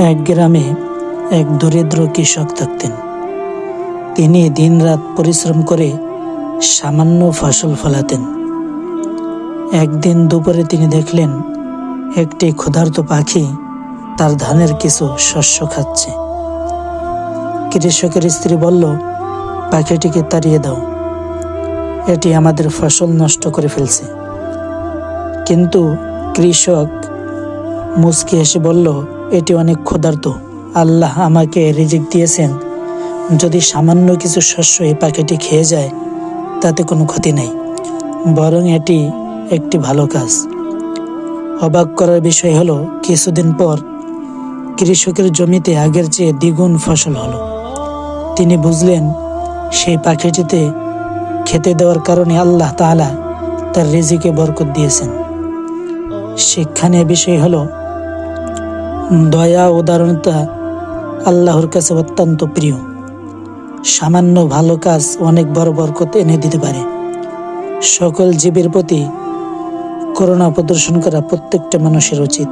এক গ্রামে এক দরিদ্র কৃষক থাকতেন। তিনি দিনরাত পরিশ্রম করে সামান্য ফসল ফলাতেন। একদিন দুপুরে তিনি দেখলেন, একটি ক্ষুধার্ত পাখি তার ধানের কিছু শস্য খাচ্ছে। কৃষকের স্ত্রী বলল, পাখিটিকে তাড়িয়ে দাও। এটি আমাদের ফসল নষ্ট করে ফেলছে। কিন্তু কৃষক মুচকি হেসে বলল এটি অনেক ক্ষুধার্ত। আল্লাহ আমাকে রিজিক দিয়েছেন। যদি সামান্য কিছু শস্য এই পাখিটি খেয়ে যায়, তাতে কোনো ক্ষতি নেই। বরং এটি একটি ভালো কাজ। অবাক করার বিষয় হলো, কিছুদিন পর কৃষকের জমিতে আগের চেয়ে দ্বিগুণ ফসল হলো। তিনি বুঝলেন, সেই পাখিটিতে খেতে দেওয়ার কারণে আল্লাহ তাআলা তার রিজিকে বরকত দিয়েছেন। শিক্ষণীয় বিষয় হলো দয়া উদারণতা আল্লাহর কাছে অত্যন্ত প্রিয়। সামান্য ভালো কাজ অনেক বড় বরকত এনে দিতে পারে। সকল জীবের প্রতি করোনা প্রদর্শন করা প্রত্যেকটা মানুষের উচিত।